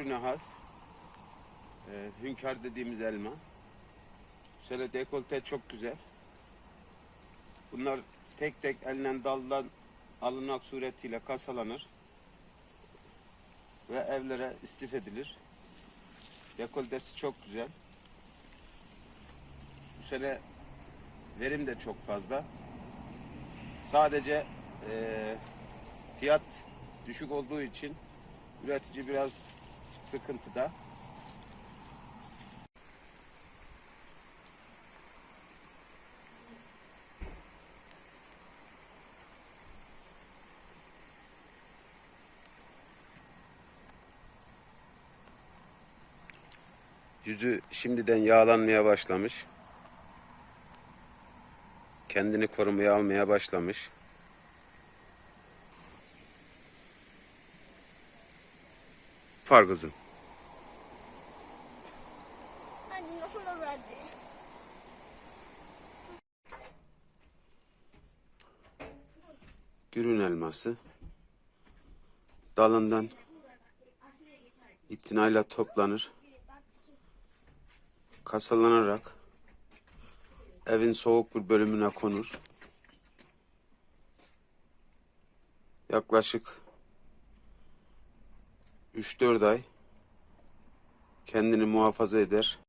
mevsimine has e, hünkar dediğimiz elma. Şöyle dekolte çok güzel. Bunlar tek tek elinden daldan alınmak suretiyle kasalanır ve evlere istif edilir. Dekoltesi çok güzel. Bu sene verim de çok fazla. Sadece eee, fiyat düşük olduğu için üretici biraz sıkıntıda. Yüzü şimdiden yağlanmaya başlamış. Kendini korumaya almaya başlamış. Far kızım. Gürün elması. Dalından itinayla toplanır. Kasalanarak evin soğuk bir bölümüne konur. Yaklaşık 3-4 ay kendini muhafaza eder.